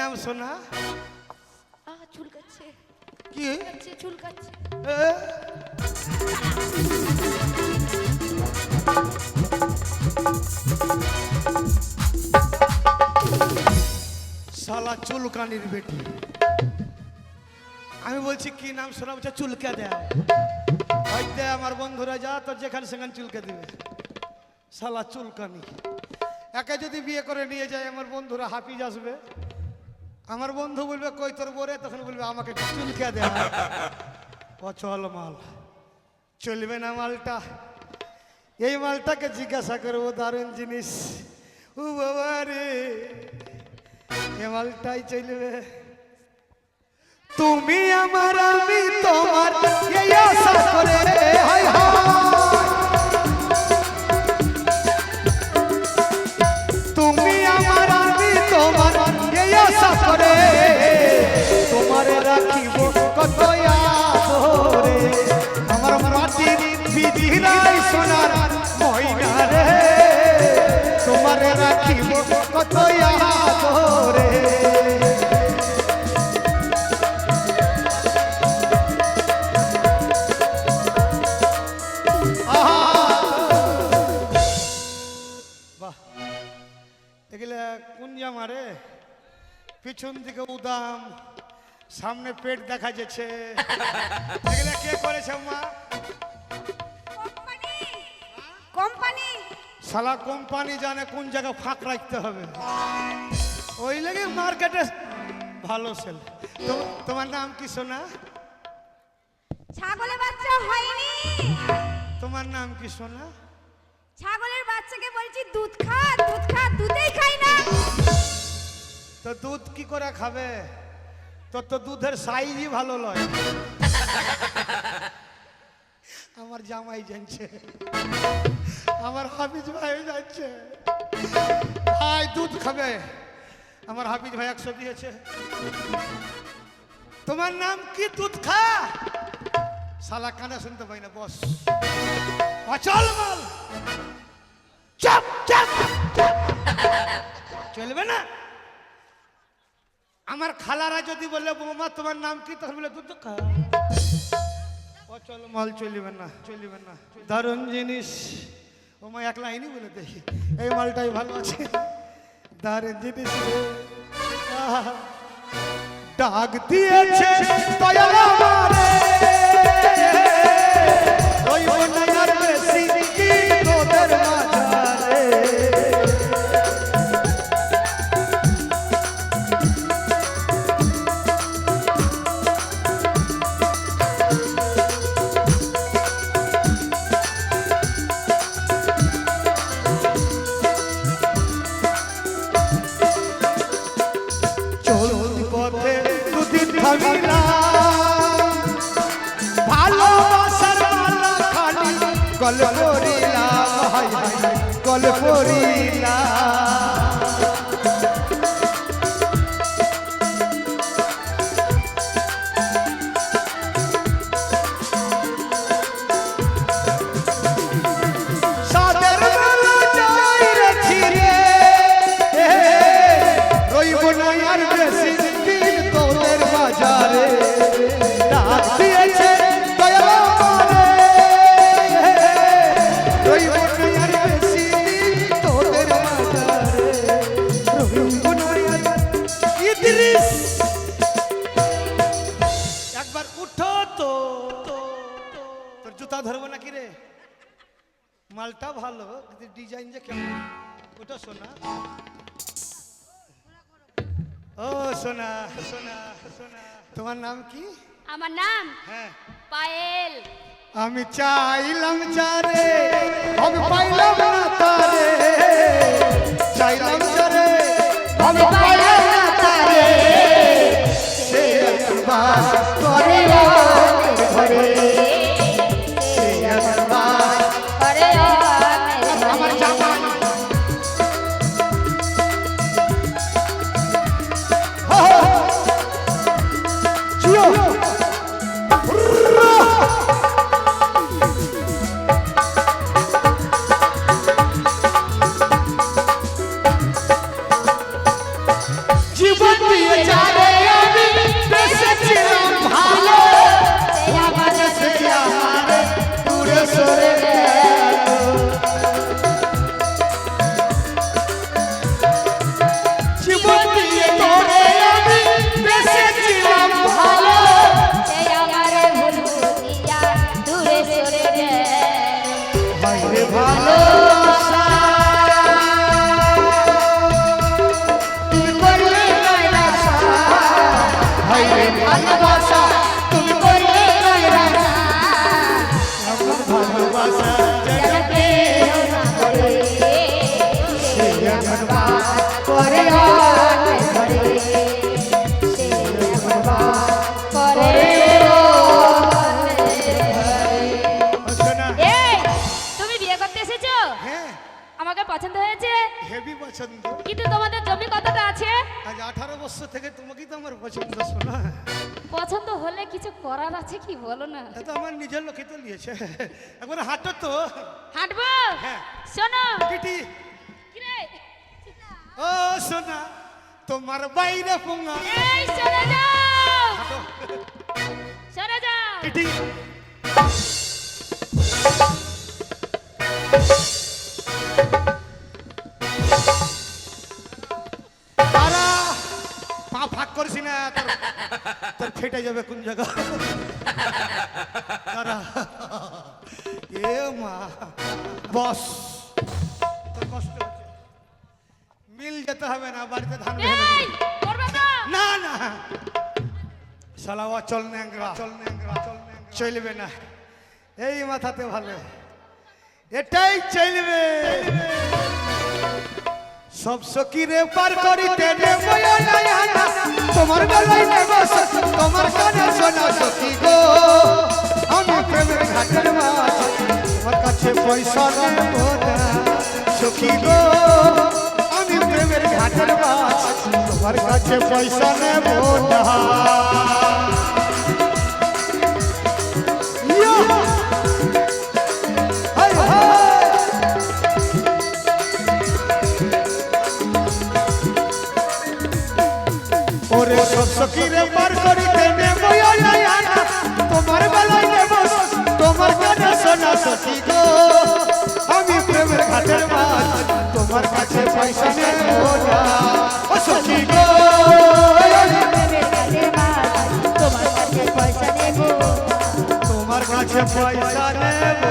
নাম সোনা আহ চুলকাচ্ছে। কি? চুলকাচ্ছে চুলকাচ্ছে। শালা চুলকানির বেটি। আমি বলছি কি নাম শোনা? বলছে চুলকে দেয় হয়তো আমার বন্ধুরা যা তোর যেখানে সেখানে চুলকে দিবে। শালা চুলকানি। একে যদি বিয়ে করে নিয়ে যায় আমার বন্ধুরা হাফিজ আসবে। আমার বন্ধু বলবে কই তোর বরে তখন বলবে আমাকে চুলকে দেয় অচল মাল। চলবে না মালটা। এই মালটাকে জিজ্ঞাসা করব দারুণ জিনিস। ও বাবা রে এ মালটাই চলবে। তুমি আমার আমি তোমার। বিধি নাই সোনার ময়না রে। তোমারে রাখিব কত আদরে পিছন দিকে উদাম সামনে পেট দেখা যাচ্ছে। কে করেছে মা? শালা কোম্পানি জানে কোন জায়গা ফাঁক রাখতে হবে। ওই লেগে মার্কেটে ভালো সেল। তো- তোমার নাম কি সোনা? ছাগলের বাচ্চা হয়নি। তোমার নাম কি সোনা? ছাগলের বাচ্চাকে বলছি দুধ খা দুধ খা দুধেই খাই না। তো দুধ কি করে খাবে? তোর তো দুধের সাইজই ভালো লয়। আমার জামাই জানছে। আমার হাফিজ ভাই যাচ্ছে। ভাই, দুধ খাবে। আমার হাফিজ ভাই একশো দিয়েছে। তোমার নাম কি? দুধ খা। শালা কানে শুনতে পাই না, বস। অচল মাল। চাপ চলবে না। আমার খালারা যদি বলে, বৌমা, তোমার নাম কি? তখন বলে, দুধ খা। অচল মাল চলিবে না চলিবে না। দারুণ জিনিস। মা এক লাইনই বলে দেখি। এই মালটাই ভালো আছে। দারে জিনিস। ডাক দিয়েছে দয়াল গল একবার উঠো তো। তোর জুতা ধরবো নাকি রে? মালটা ভালো কিন্তু ডিজাইন যে কেমন? ওটা সোনা। ও সোনা সোনা সোনা। তোমার নাম কি? আমার নাম হ্যাঁ। পায়েল। আমি চাইলাম যারে আমি পাইলাম না তারে। চাইলাম যারে আমি একবার পছন্দ হলে কিছু করার আছে কি? বলো না। তো আমার নিজের লোকে তো নিয়েছে। একবার হাঁটো তো। হাঁটবো? হ্যাঁ। শোনো। কিটি? ও সোনা তোমার বাইরে পুঙ্গা। এই সরে যাও। সরে যাও। কিটি ফেটে যাবে কোন জায়গা? এ মা। বস। তোর কষ্ট মিল যেতে হবে না বাড়িতে ধান না না। সালাওয়া চল ন্যাংরা চল ন্যাংরা চল চলবে না। এই মাথাতে ভালো। এটাই চলবে। সব সকিরে পার করিতে তোমার বেলায় নেব তোমার কানে শোনা সখী গো। আমি প্রেমের ঘাটের মাছ তোমার কাছে পয়সা নেব না সখী গো। আমি প্রেমের ঘাটের মাছ তোমার কাছে পয়সা নেব না। তোমার কাছে পয়সা নেব না ও সখী গো প্রেমের কাছে মাছ তোমার কাছে পয়সা নেব তোমার কাছে পয়সা নেব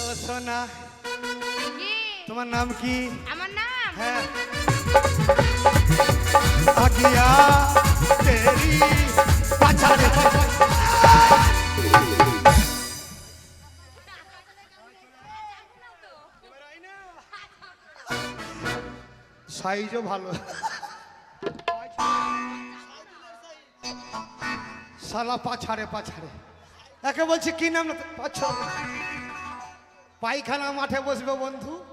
ও সোনা কি? তোমার নাম কি আমার নাম है आगिया तेरी সাইজও ভালো। সালা পাছাড়ে পাছাড়ে একে বলছি, কি নাম? পায়খানা মাঠে বসবে বন্ধু।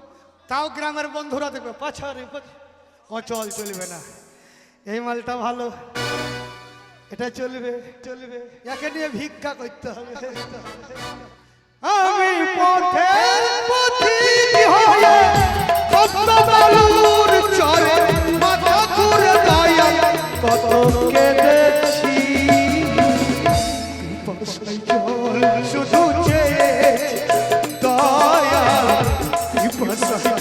তাও গ্রামের বন্ধুরা দেখবে পাছাড়ে পাছ- অচল চলবে না। এই মালটা ভালো। এটা চলবে চলবে। একে নিয়ে ভিক্ষা করতে হবে। কত কেঁদেছি শুধু চেয়েছে দয়া বর্ষায়